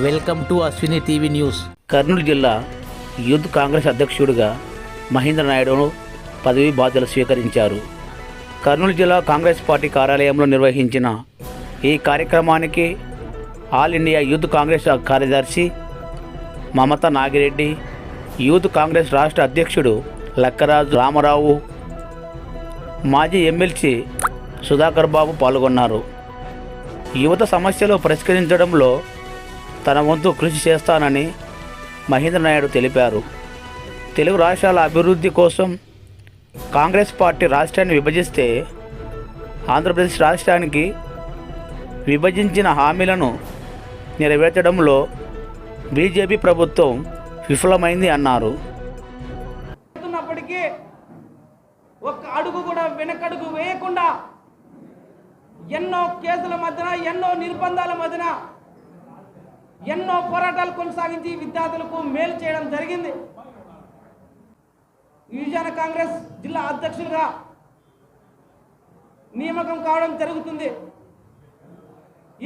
Welcome to Ashwini TV news. Kurnool జిల్లా youth Congress అధ్యక్షుడిగా మహేంద్ర నాయుడును పదవి బాధ్యతలు స్వీకరించారు. కర్నూలు జిల్లా కాంగ్రెస్ పార్టీ కార్యాలయంలో నిర్వహించిన ఈ కార్యక్రమానికి ఆల్ ఇండియా యూత్ కాంగ్రెస్ కార్యదర్శి మమతా నాగిరెడ్డి యూత్ కాంగ్రెస్ రాష్ట్ర అధ్యక్షుడు లక్కరాజు రామారావు మాజీ ఎమ్మెల్సీ సుధాకర్ బాబు పాల్గొన్నారు. యువత సమస్యలు పరిష్కరించడంలో తన వంతు కృషి చేస్తానని మహేంద్ర నాయుడు తెలిపారు. తెలుగు రాష్ట్రాల అభివృద్ధి కోసం కాంగ్రెస్ పార్టీ రాష్ట్రాన్ని విభజిస్తే ఆంధ్రప్రదేశ్ రాష్ట్రానికి విభజించిన హామీలను నెరవేర్చడంలో బీజేపీ ప్రభుత్వం విఫలమైంది అన్నారు. ఒక్క అడుగు కూడా వెనకడుగు వేయకుండా ఎన్నో కేసుల మధ్యన ఎన్నో నిర్బంధాల మధ్యన ఎన్నో పోరాటాలు కొనసాగించి విద్యార్థులకు మేలు చేయడం జరిగింది. గిరిజన కాంగ్రెస్ జిల్లా అధ్యక్షులుగా నియామకం కావడం జరుగుతుంది.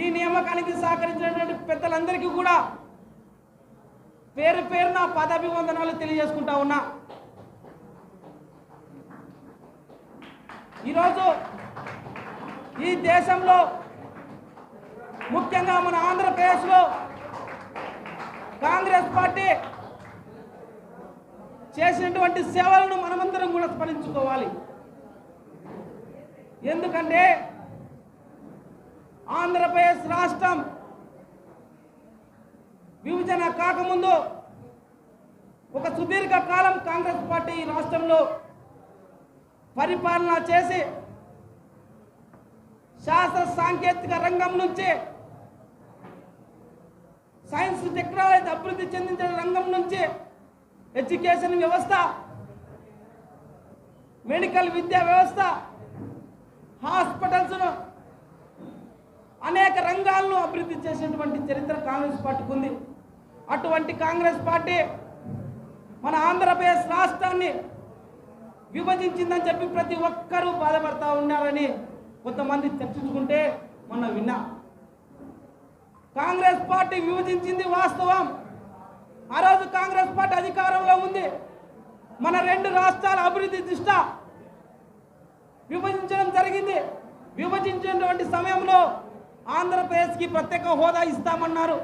ఈ నియామకానికి సహకరించినటువంటి పెద్దలందరికీ కూడా పేరు పేరున పదాభివందనాలు తెలియజేసుకుంటా ఉన్నా. ఈరోజు ఈ దేశంలో ముఖ్యంగా మన ఆంధ్రప్రదేశ్లో కాంగ్రెస్ పార్టీ చేసినటువంటి సేవలను మనమందరం కూడా స్మరించుకోవాలి. ఎందుకంటే ఆంధ్రప్రదేశ్ రాష్ట్రం విభజన కాకముందు ఒక సుదీర్ఘ కాలం కాంగ్రెస్ పార్టీ ఈ రాష్ట్రంలో పరిపాలన చేసి శాస్త్ర సాంకేతిక రంగం నుంచి సైన్స్ టెక్నాలజీ అభివృద్ధి చెందించిన రంగం నుంచి ఎడ్యుకేషన్ వ్యవస్థ మెడికల్ విద్యా వ్యవస్థ హాస్పిటల్స్ను అనేక రంగాలను అభివృద్ధి చేసినటువంటి చరిత్ర కాంగ్రెస్ పార్టీకి ఉంది. అటువంటి కాంగ్రెస్ పార్టీ మన ఆంధ్రప్రదేశ్ రాష్ట్రాన్ని విభజించిందని చెప్పి ప్రతి ఒక్కరూ బాధపడతా ఉన్నారని కొంతమంది చర్చించుకుంటే మొన్న విన్నా. కాంగ్రెస్ పార్టీ విభజించింది వాస్తవం. ఆ రోజు కాంగ్రెస్ పార్టీ అధికారంలో ఉంది. మన రెండు రాష్ట్రాల అభివృద్ధి దృష్ట్యా విభజించడం జరిగింది. విభజించినటువంటి సమయంలో ఆంధ్రప్రదేశ్కి ప్రత్యేక హోదా ఇస్తామన్నారు.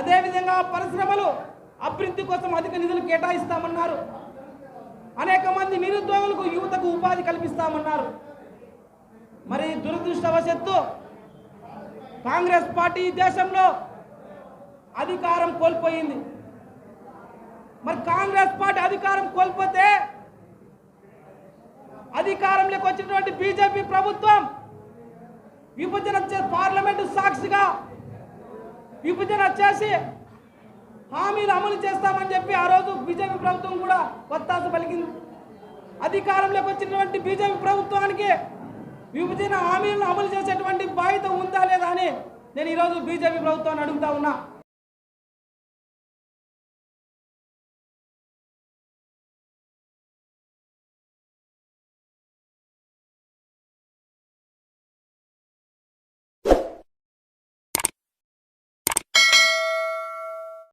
అదేవిధంగా పరిశ్రమలు అభివృద్ధి కోసం అధిక నిధులు కేటాయిస్తామన్నారు. అనేక మంది నిరుద్యోగులకు యువతకు ఉపాధి కల్పిస్తామన్నారు. మరి దురదృష్టవశత్తు కాంగ్రెస్ పార్టీ దేశంలో అధికారం కోల్పోయింది. మరి కాంగ్రెస్ పార్టీ అధికారం కోల్పోతే అధికారంలోకి వచ్చినటువంటి బీజేపీ ప్రభుత్వం విభజన పార్లమెంటు సాక్షిగా విభజన చేసి హామీలు అమలు చేస్తామని చెప్పి ఆ రోజు బీజేపీ ప్రభుత్వం కూడా వత్తాసు పలికింది. అధికారంలోకి వచ్చినటువంటి బీజేపీ ప్రభుత్వానికి విభజన హామీలను అమలు చేసేటువంటి బాధ్యత ఉందా లేదా అని నేను ఈరోజు బీజేపీ ప్రభుత్వాన్ని అడుగుతా ఉన్నా.